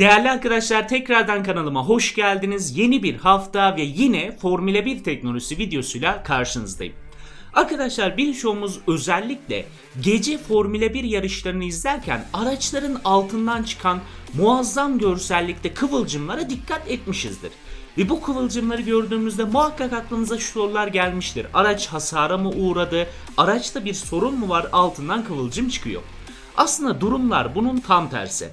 Değerli arkadaşlar tekrardan kanalıma hoş geldiniz. Yeni bir hafta ve yine Formula 1 teknolojisi videosuyla karşınızdayım. Arkadaşlar birçoğumuz özellikle gece Formula 1 yarışlarını izlerken araçların altından çıkan muazzam görsellikte kıvılcımlara dikkat etmişizdir. Ve bu kıvılcımları gördüğümüzde muhakkak aklınıza şu sorular gelmiştir. Araç hasara mı uğradı? Araçta bir sorun mu var? Altından kıvılcım çıkıyor. Aslında durumlar bunun tam tersi.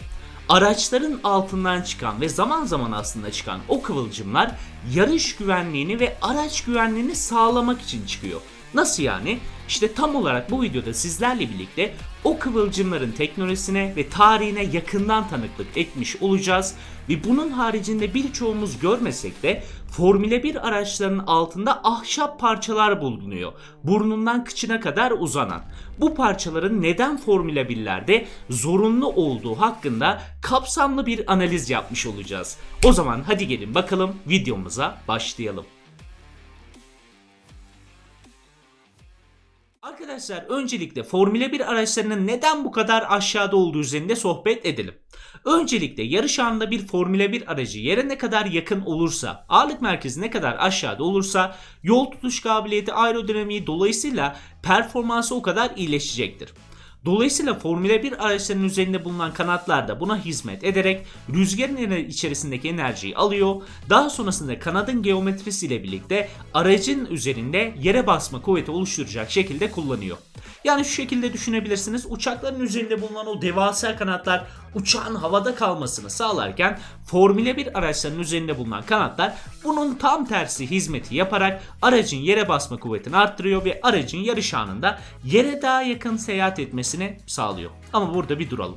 Araçların altından çıkan ve zaman zaman aslında çıkan o kıvılcımlar yarış güvenliğini ve araç güvenliğini sağlamak için çıkıyor. Nasıl yani? İşte tam olarak bu videoda sizlerle birlikte o kıvılcımların teknolojisine ve tarihine yakından tanıklık etmiş olacağız. Ve bunun haricinde birçoğumuz görmesek de Formula 1 araçlarının altında ahşap parçalar bulunuyor. Burnundan kıçına kadar uzanan. Bu parçaların neden Formula 1'lerde zorunlu olduğu hakkında kapsamlı bir analiz yapmış olacağız. O zaman hadi gelin bakalım videomuza başlayalım. Arkadaşlar öncelikle Formula 1 araçlarının neden bu kadar aşağıda olduğu üzerinde sohbet edelim. Öncelikle yarış anında bir Formula 1 aracı yere ne kadar yakın olursa, ağırlık merkezi ne kadar aşağıda olursa yol tutuş kabiliyeti, aerodinamiği dolayısıyla performansı o kadar iyileşecektir. Dolayısıyla Formula 1 araçlarının üzerinde bulunan kanatlar da buna hizmet ederek rüzgarın içerisindeki enerjiyi alıyor. Daha sonrasında kanadın geometrisiyle birlikte aracın üzerinde yere basma kuvveti oluşturacak şekilde kullanıyor. Yani şu şekilde düşünebilirsiniz. Uçakların üzerinde bulunan o devasa kanatlar uçağın havada kalmasını sağlarken Formula 1 araçlarının üzerinde bulunan kanatlar bunun tam tersi hizmeti yaparak aracın yere basma kuvvetini arttırıyor ve aracın yarış anında yere daha yakın seyahat etmesini sağlıyor. Ama burada bir duralım.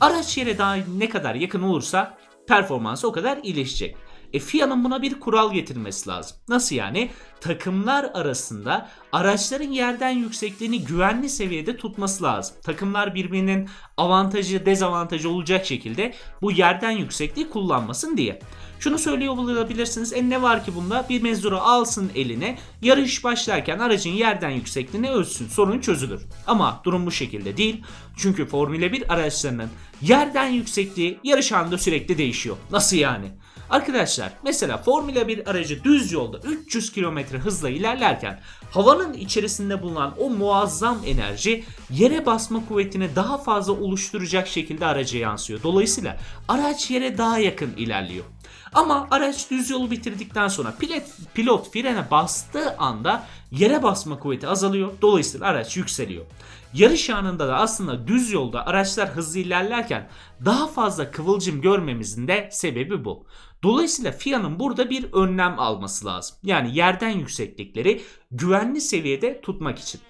Araç yere daha ne kadar yakın olursa performansı o kadar iyileşecek. E FIA'nın buna bir kural getirmesi lazım. Nasıl yani? Takımlar arasında araçların yerden yüksekliğini güvenli seviyede tutması lazım. Takımlar birbirinin avantajı dezavantajı olacak şekilde bu yerden yüksekliği kullanmasın diye. Şunu söylüyor olabilirsiniz. E ne var ki bunda? Bir mezuru alsın eline. Yarış başlarken aracın yerden yüksekliğini ölçsün. Sorun çözülür. Ama durum bu şekilde değil. Çünkü Formula 1 araçlarının yerden yüksekliği yarış anında sürekli değişiyor. Nasıl yani? Arkadaşlar mesela Formula 1 aracı düz yolda 300 km hızla ilerlerken havanın içerisinde bulunan o muazzam enerji yere basma kuvvetini daha fazla oluşturacak şekilde araca yansıyor. Dolayısıyla araç yere daha yakın ilerliyor. Ama araç düz yolu bitirdikten sonra pilot, pilot frene bastığı anda yere basma kuvveti azalıyor. Dolayısıyla araç yükseliyor. Yarış anında da aslında düz yolda araçlar hızlı ilerlerken daha fazla kıvılcım görmemizin de sebebi bu. Dolayısıyla FIA'nın burada bir önlem alması lazım. Yani yerden yükseklikleri güvenli seviyede tutmak için.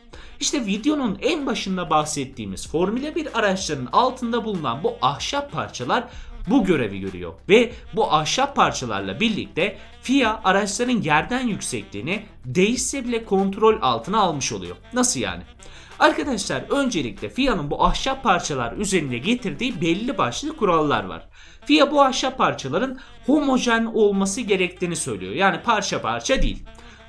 İşte videonun en başında bahsettiğimiz Formula 1 araçlarının altında bulunan bu ahşap parçalar bu görevi görüyor. Ve bu ahşap parçalarla birlikte FIA araçların yerden yüksekliğini değişse bile kontrol altına almış oluyor. Nasıl yani? Arkadaşlar öncelikle FIA'nın bu ahşap parçalar üzerinde getirdiği belli başlı kurallar var. FIA bu ahşap parçaların homojen olması gerektiğini söylüyor. Yani parça parça değil.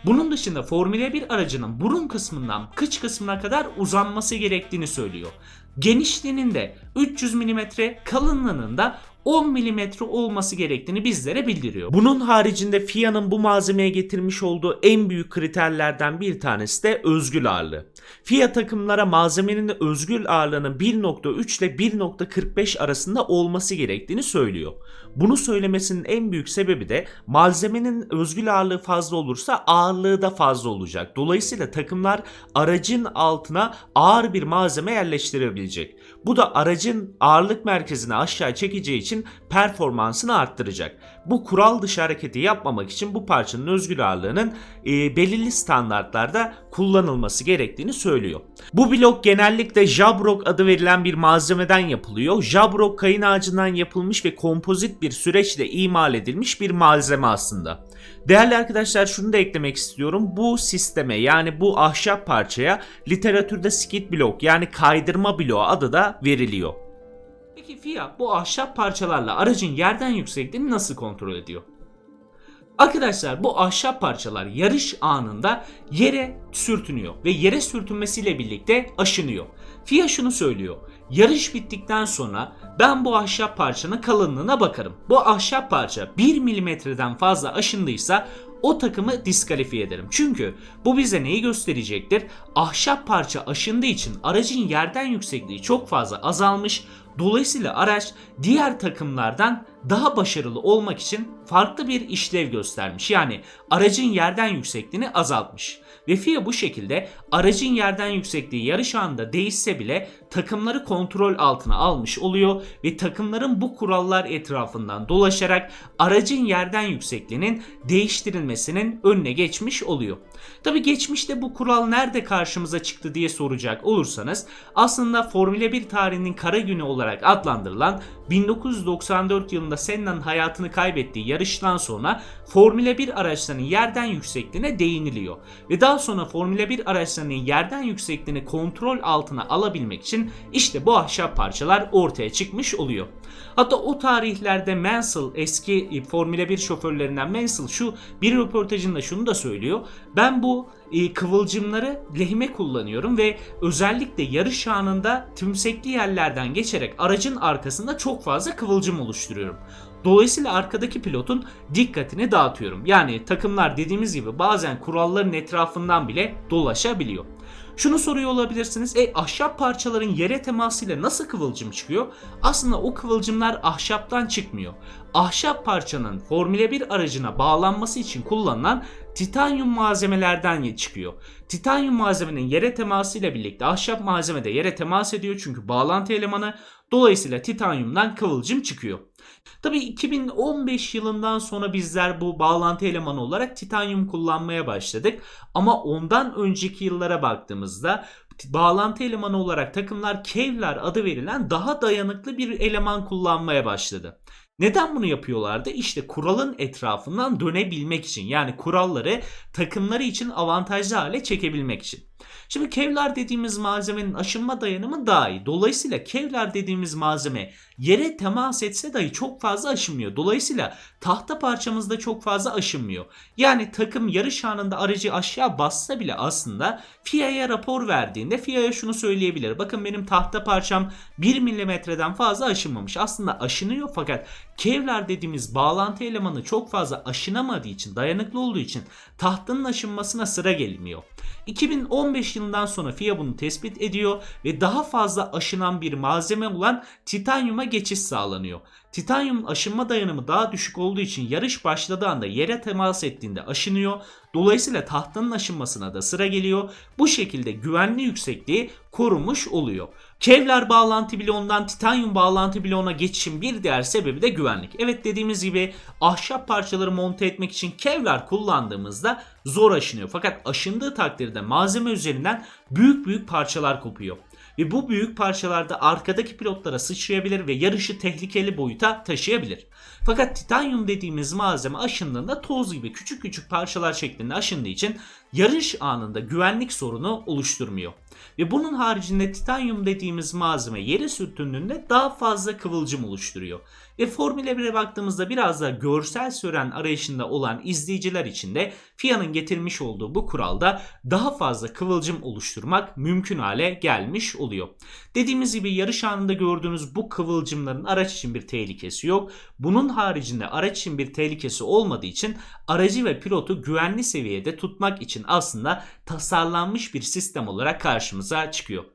Bunun dışında Formula 1 aracının burun kısmından kıç kısmına kadar uzanması gerektiğini söylüyor. Genişliğinin de 300 mm, kalınlığının da 10 mm olması gerektiğini bizlere bildiriyor. Bunun haricinde FIA'nın bu malzemeye getirmiş olduğu en büyük kriterlerden bir tanesi de özgül ağırlığı. FIA takımlara malzemenin özgül ağırlığının 1.3 ile 1.45 arasında olması gerektiğini söylüyor. Bunu söylemesinin en büyük sebebi de malzemenin özgül ağırlığı fazla olursa ağırlığı da fazla olacak. Dolayısıyla takımlar aracın altına ağır bir malzeme yerleştirebilecek. Bu da aracın ağırlık merkezini aşağı çekeceği için performansını arttıracak. Bu kural dışı hareketi yapmamak için bu parçanın özgül ağırlığının e, belirli standartlarda kullanılması gerektiğini söylüyor. Bu blok genellikle Jabrock adı verilen bir malzemeden yapılıyor. Jabrock kayın ağacından yapılmış ve kompozit bir süreçle imal edilmiş bir malzeme aslında. Değerli arkadaşlar şunu da eklemek istiyorum. Bu sisteme yani bu ahşap parçaya literatürde skid block yani kaydırma bloğu adı da veriliyor. Peki FIA bu ahşap parçalarla aracın yerden yüksekliğini nasıl kontrol ediyor? Arkadaşlar bu ahşap parçalar yarış anında yere sürtünüyor ve yere sürtünmesiyle birlikte aşınıyor. FIA şunu söylüyor. Yarış bittikten sonra ben bu ahşap parçanın kalınlığına bakarım. Bu ahşap parça 1 milimetreden fazla aşındıysa o takımı diskalifiye ederim. Çünkü bu bize neyi gösterecektir? Ahşap parça aşındığı için aracın yerden yüksekliği çok fazla azalmış. Dolayısıyla araç diğer takımlardan daha başarılı olmak için farklı bir işlev göstermiş. Yani aracın yerden yüksekliğini azaltmış. Ve FIA bu şekilde aracın yerden yüksekliği yarış anında değişse bile takımları kontrol altına almış oluyor ve takımların bu kurallar etrafından dolaşarak aracın yerden yüksekliğinin değiştirilmesinin önüne geçmiş oluyor. Tabi geçmişte bu kural nerede karşımıza çıktı diye soracak olursanız aslında Formula 1 tarihinin kara günü olarak adlandırılan 1994 yılında Senna'nın hayatını kaybettiği yarıştan sonra Formula 1 araçlarının yerden yüksekliğine değiniliyor. Ve daha sonra Formula 1 araçlarının yerden yüksekliğini kontrol altına alabilmek için işte bu ahşap parçalar ortaya çıkmış oluyor. Hatta o tarihlerde Mansell eski Formula 1 şoförlerinden Mansell şu bir röportajında şunu da söylüyor. Ben bu e, kıvılcımları lehime kullanıyorum ve özellikle yarış anında tümsekli yerlerden geçerek aracın arkasında çok fazla kıvılcım oluşturuyorum. Dolayısıyla arkadaki pilotun dikkatini dağıtıyorum. Yani takımlar dediğimiz gibi bazen kuralların etrafından bile dolaşabiliyor. Şunu soruyor olabilirsiniz. E ahşap parçaların yere temasıyla nasıl kıvılcım çıkıyor? Aslında o kıvılcımlar ahşaptan çıkmıyor. Ahşap parçanın Formula 1 aracına bağlanması için kullanılan titanyum malzemelerden çıkıyor. Titanyum malzemenin yere temasıyla birlikte ahşap malzeme de yere temas ediyor çünkü bağlantı elemanı. Dolayısıyla titanyumdan kıvılcım çıkıyor. Tabii 2015 yılından sonra bizler bu bağlantı elemanı olarak titanyum kullanmaya başladık. Ama ondan önceki yıllara baktığımızda bağlantı elemanı olarak takımlar Kevlar adı verilen daha dayanıklı bir eleman kullanmaya başladı. Neden bunu yapıyorlardı? İşte kuralın etrafından dönebilmek için. Yani kuralları takımları için avantajlı hale çekebilmek için. Şimdi Kevlar dediğimiz malzemenin aşınma dayanımı daha iyi. Dolayısıyla Kevlar dediğimiz malzeme yere temas etse dahi çok fazla aşınmıyor. Dolayısıyla tahta parçamızda çok fazla aşınmıyor. Yani takım yarış anında aracı aşağı bassa bile aslında FIA'ya rapor verdiğinde FIA'ya şunu söyleyebilir. Bakın benim tahta parçam 1 milimetreden fazla aşınmamış. Aslında aşınıyor fakat Kevlar dediğimiz bağlantı elemanı çok fazla aşınamadığı için, dayanıklı olduğu için tahtının aşınmasına sıra gelmiyor. 2015 yılından sonra FIA bunu tespit ediyor ve daha fazla aşınan bir malzeme olan titanyuma geçiş sağlanıyor. Titanyumun aşınma dayanımı daha düşük olduğu için yarış başladığı anda yere temas ettiğinde aşınıyor. Dolayısıyla tahtanın aşınmasına da sıra geliyor. Bu şekilde güvenli yüksekliği korumuş oluyor. Kevlar bağlantı bloğundan titanyum bağlantı bloğuna geçişin bir diğer sebebi de güvenlik. Evet dediğimiz gibi ahşap parçaları monte etmek için kevlar kullandığımızda zor aşınıyor. Fakat aşındığı takdirde malzeme üzerinden büyük büyük parçalar kopuyor ve bu büyük parçalarda arkadaki pilotlara sıçrayabilir ve yarışı tehlikeli boyuta taşıyabilir. Fakat titanyum dediğimiz malzeme aşındığında toz gibi küçük küçük parçalar şeklinde aşındığı için yarış anında güvenlik sorunu oluşturmuyor. Ve bunun haricinde titanyum dediğimiz malzeme yere sürtündüğünde daha fazla kıvılcım oluşturuyor. Ve Formula 1'e baktığımızda biraz da görsel süren arayışında olan izleyiciler için de FIA'nın getirmiş olduğu bu kuralda daha fazla kıvılcım oluşturmak mümkün hale gelmiş oluyor. Dediğimiz gibi yarış anında gördüğünüz bu kıvılcımların araç için bir tehlikesi yok. Bunun haricinde araç için bir tehlikesi olmadığı için aracı ve pilotu güvenli seviyede tutmak için aslında tasarlanmış bir sistem olarak karşımıza çıkıyor.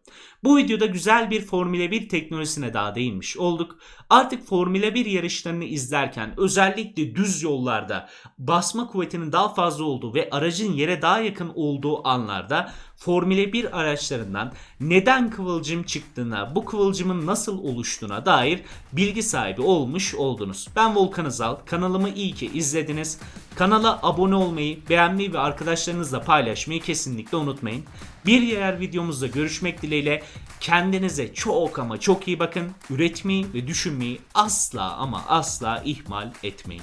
Bu videoda güzel bir Formula 1 teknolojisine daha değinmiş olduk. Artık Formula 1 yarışlarını izlerken özellikle düz yollarda basma kuvvetinin daha fazla olduğu ve aracın yere daha yakın olduğu anlarda Formula 1 araçlarından neden kıvılcım çıktığına, bu kıvılcımın nasıl oluştuğuna dair bilgi sahibi olmuş oldunuz. Ben Volkan Özal. Kanalımı iyi ki izlediniz. Kanala abone olmayı, beğenmeyi ve arkadaşlarınızla paylaşmayı kesinlikle unutmayın. Bir diğer videomuzda görüşmek dileğiyle kendinize çok ama çok iyi bakın. Üretmeyi ve düşünmeyi asla ama asla ihmal etmeyin.